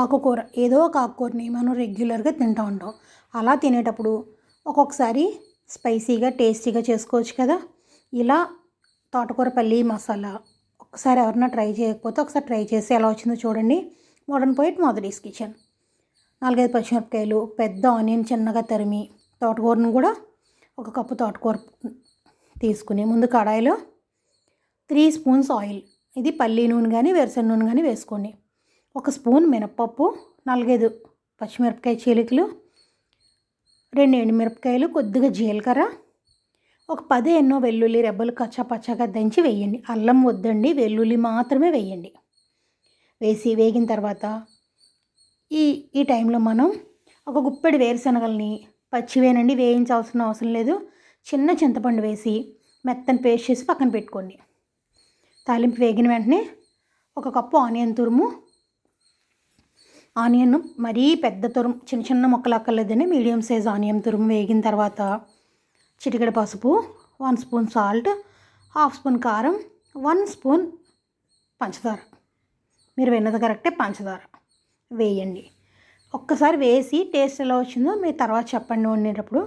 ఆకుకూర ఏదో ఒక ఆకుకూరని మనం రెగ్యులర్గా తింటూ ఉంటాం. అలా తినేటప్పుడు ఒక్కొక్కసారి స్పైసీగా టేస్టీగా చేసుకోవచ్చు కదా. ఇలా తోటకూర పల్లి మసాలా ఒకసారి ఎవరన్నా ట్రై చేయకపోతే ఒకసారి ట్రై చేసి ఎలా వచ్చిందో చూడండి. మోడర్న్ పోయిట్ మోదరీస్ కిచెన్ నాలుగైదు పచ్చిమిరపకాయలు పెద్ద ఆనియన్ చిన్నగా తరిమి తోటకూరను కూడా ఒక కప్పు తోటకూర తీసుకుని ముందు కడాయిలో త్రీ స్పూన్స్ ఆయిల్. ఇది పల్లి నూనె కానీ వేరుశెనగ నూనె కానీ వేసుకోండి. ఒక స్పూన్ మినప్పప్పు నాలుగైదు పచ్చిమిరపకాయ చీలికలు రెండు ఎండుమిరపకాయలు కొద్దిగా జీలకర్ర ఒక పది ఎన్నో వెల్లుల్లి రెబ్బలు కచ్చా పచ్చగా దంచి వేయండి. అల్లం వద్దండి వెల్లుల్లి మాత్రమే వేయండి. వేసి వేగిన తర్వాత ఈ ఈ టైంలో మనం ఒక గుప్పెడు వేరుశనగల్ని పచ్చివేనండి వేయించాల్సిన అవసరం లేదు. చిన్న చింతపండు వేసి మెత్తని పేస్ట్ చేసి పక్కన పెట్టుకోండి. తాలింపు వేగిన వెంటనే ఒక కప్పు ఆనియన్ తురుము ఆనియన్ మరీ పెద్ద తురుము చిన్న చిన్న ముక్కలు అక్కర్లేదని మీడియం సైజ్ ఆనియన్ తురుము వేగిన తర్వాత చిటికెడ పసుపు one spoon salt half spoon కారం వన్ స్పూన్ పంచదార. మీరు విన్నది కరెక్టే పంచదార వేయండి. ఒక్కసారి వేసి టేస్ట్ ఎలా వచ్చిందో మీరు తర్వాత చెప్పండి వండేటప్పుడు.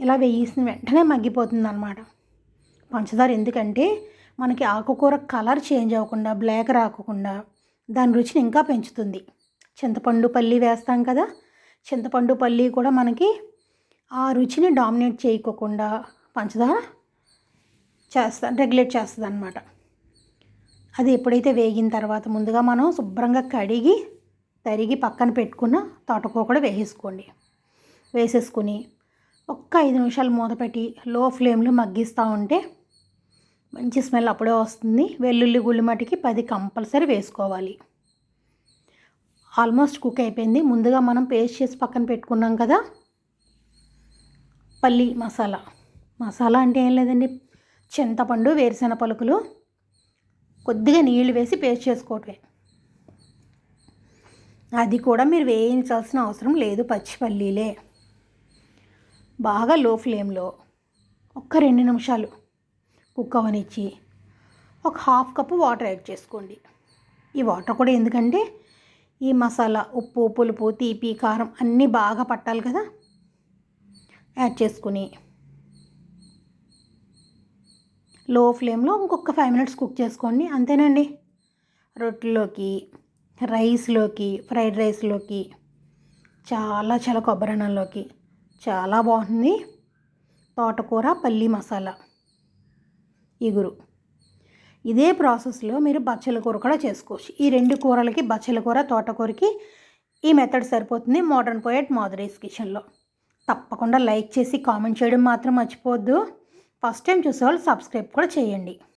ఇలా వేసిన వెంటనే మగ్గిపోతుంది అనమాట పంచదార ఎందుకంటే మనకి ఆకుకూర కలర్ చేంజ్ అవ్వకుండా బ్లాక్ రాకుండా దాని రుచిని ఇంకా పెంచుతుంది. చింతపండు పల్లి వేస్తాం కదా చింతపండు పల్లి కూడా మనకి ఆ రుచిని డామినేట్ చేయకోకుండా పంచదార చేస్తా రెగ్యులేట్ చేస్తుంది అనమాట అది ఎప్పుడైతే వేగిన తర్వాత ముందుగా మనం శుభ్రంగా కడిగి తరిగి పక్కన పెట్టుకున్న తోటకూర కూడా వేసేసుకోండి. వేసేసుకుని ఒక్క ఐదు నిమిషాలు మూత పెట్టి లో ఫ్లేమ్లో మగ్గిస్తూ ఉంటే మంచి స్మెల్ అప్పుడే వస్తుంది. వెల్లుల్లి గుళ్ళిమటికి పది కంపల్సరీ వేసుకోవాలి. ఆల్మోస్ట్ కుక్ అయిపోయింది. ముందుగా మనం పేస్ట్ చేసి పక్కన పెట్టుకున్నాం కదా పల్లి మసాలా. మసాలా అంటే ఏం లేదండి చింతపండు వేరుశెనగ పలుకులు కొద్దిగా నీళ్ళు వేసి పేస్ట్ చేసుకోవటమే. అది కూడా మీరు వేయించాల్సిన అవసరం లేదు పచ్చి పల్లీలే. బాగా లో ఫ్లేమ్లో ఒక్క రెండు నిమిషాలు కుక్ అవనిచ్చి ఒక హాఫ్ కప్పు వాటర్ యాడ్ చేసుకోండి. ఈ వాటర్ కూడా ఎందుకంటే ఈ మసాలా ఉప్పు పులుపు తీపి కారం అన్నీ బాగా పట్టాలి కదా? యాడ్ చేసుకుని. లో ఫ్లేమ్లో ఇంకొక ఫైవ్ మినిట్స్ కుక్ చేసుకోండి. అంతేనండి. రొట్టెలోకి రైస్లోకి ఫ్రైడ్ రైస్లోకి చాలా చాలా కొబ్బరి అన్నంలోకి. చాలా బాగుంటుంది తోటకూర పల్లి మసాలా. ఇగురు. ఇదే ప్రాసెస్లో మీరు బచ్చల కూర కూడా చేసుకోవచ్చు. ఈ రెండు కూరలకి బచ్చల కూర తోటకూరకి ఈ మెథడ్ సరిపోతుంది మోడర్న్ పోయట్ మాధురీస్ కిచెన్లో. తప్పకుండా లైక్ చేసి కామెంట్ చేయడం మాత్రం మర్చిపోవద్దు. ఫస్ట్ టైం చూసేవాళ్ళు సబ్స్క్రైబ్ కూడా చేయండి.